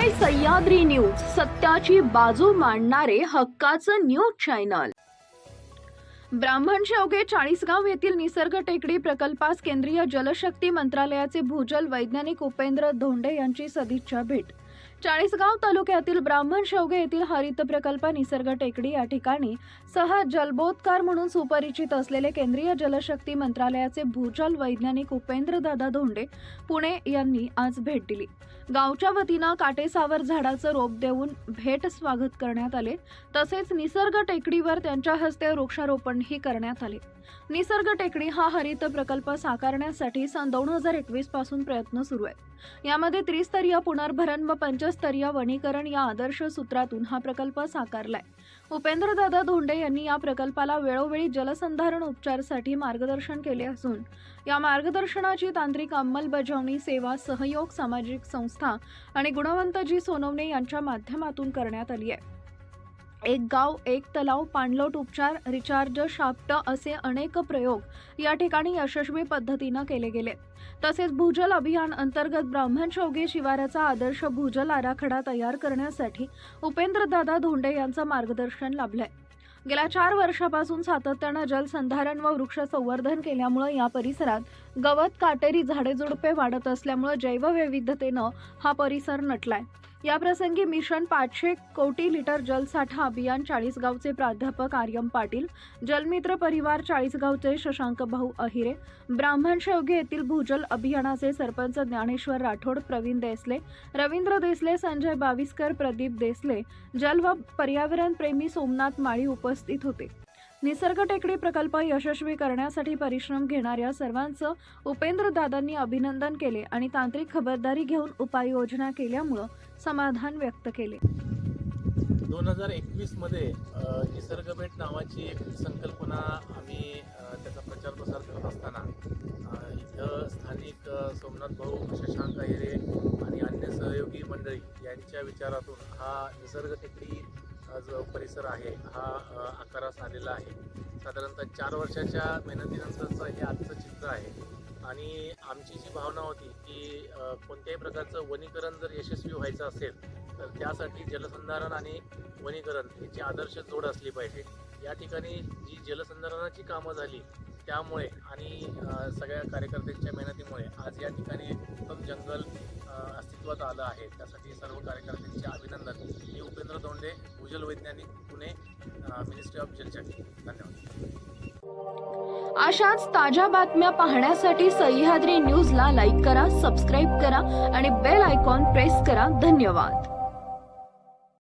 पाहताय सह्याद्री न्यूज सत्याची बाजू मांडणारे हक्काचं न्यूज चॅनल ब्राह्मण शेवगे चाळीसगाव येथील निसर्ग टेकडी प्रकल्पास केंद्रीय जलशक्ती मंत्रालयाचे भूजल वैज्ञानिक उपेंद्र धोंडे यांची सदिच्छा भेट. चाळीसगाव तालुक्यातील ब्राह्मण शेवगे येथील हरित प्रकल्प निसर्ग टेकडी या ठिकाणी सह जलबोधकार म्हणून सुपरिचित असलेले केंद्रीय जलशक्ती मंत्रालयाचे भूजल वैज्ञानिक उपेंद्रदादा धोंडे पुणे यांनी आज भेट दिली. गावच्या वतीनं काटेसावर झाडाचं रोप देऊन भेट स्वागत करण्यात आले. तसेच निसर्ग टेकडीवर त्यांच्या हस्ते वृक्षारोपणही करण्यात आले. निसर्ग टेकडी हा हरित प्रकल्प साकारण्यासाठी सन दोन हजार एकवीसपासून प्रयत्न सुरू आहेत यामध्ये त्रिस्तरीय पुनर्भरण व पंच राज्यस्तरीय वनीकरण या आदर्श सूत्रातून हा प्रकल्प साकारलाय. उपेंद्रदादा धोंडे यांनी या प्रकल्पाला वेळोवेळी जलसंधारण उपचारसाठी मार्गदर्शन केले असून या मार्गदर्शनाची तांत्रिक अंमलबजावणी सेवा सहयोग सामाजिक संस्था आणि गुणवंतजी सोनवणे यांच्या माध्यमातून करण्यात आली आहे. एक गाव एक तलाव पाणलोट उपचार रिचार्ज शाप्ट असे अनेक प्रयोग या ठिकाणी यशस्वी पद्धतीनं केले गेले. तसेच भूजल अभियान अंतर्गत ब्राह्मण चौगे शिवाराचा आदर्श भूजल आराखडा तयार करण्यासाठी उपेंद्रदादा धोंडे यांचं मार्गदर्शन लाभलंय. गेल्या चार वर्षापासून सातत्यानं जलसंधारण व वृक्ष संवर्धन केल्यामुळे या परिसरात गवत काटेरी झाडेझुडपे वाढत असल्यामुळे जैवविविधतेनं हा परिसर नटलाय. याप्रसंगी मिशन पाचशे कोटी लिटर जलसाठा अभियान चाळीसगावचे प्राध्यापक आर्यम पाटील जलमित्र परिवार चाळीसगावचे शशांक भाऊ अहिरे ब्राह्मण शेवगे येथील भूजल अभियानाचे सरपंच ज्ञानेश्वर राठोड प्रवीण देसले रवींद्र देसले संजय बाविस्कर प्रदीप देसले जल व पर्यावरण प्रेमी सोमनाथ माळी उपस्थित होते. निसर्ग टेकडी प्रकल्प यशस्वी करण्यासाठी परिश्रम घेणाऱ्या सर्वांचं उपेंद्र दादांनी अभिनंदन केले आणि तांत्रिक खबरदारी घेऊन उपाययोजना केल्यामुळं समाधान व्यक्त केले. दोन हजार एकवीसमध्ये निसर्ग भेट नावाची एक संकल्पना आम्ही त्याचा प्रचार प्रसार करत असताना इथं स्थानिक सोमनाथ भाऊ शशांक अहिरे आणि अन्य सहयोगी मंडळी यांच्या विचारातून हा निसर्ग टेकडी हा जो परिसर आहे हा आकारास आलेला आहे. साधारणतः चार वर्षाच्या मेहनतीनंतरचं हे आजचं चित्र आहे. आणि आमची जी भावना होती की कोणत्याही प्रकारचं वनीकरण जर यशस्वी व्हायचं असेल तर त्यासाठी जलसंधारण आणि वनीकरण याची आदर्श जोड असली पाहिजे. या ठिकाणी जी जलसंधारणाची कामं झाली त्यामुळे आणि सगळ्या कार्यकर्त्यांच्या मेहनतीमुळे आज या ठिकाणी उत्तम जंगल अस्तित्वात आलं आहे. त्यासाठी सर्व कार्यकर्त्यांचे अभिनंदन. मी उपेंद्र दोंडे भूजल वैज्ञानिक पुणे मिनिस्ट्री ऑफ जलशक्ती धन्यवाद. अशाच ताज्या बातम्या पाहण्यासाठी सह्याद्री न्यूजला लाईक करा सबस्क्राईब करा आणि बेल आयकॉन प्रेस करा. धन्यवाद.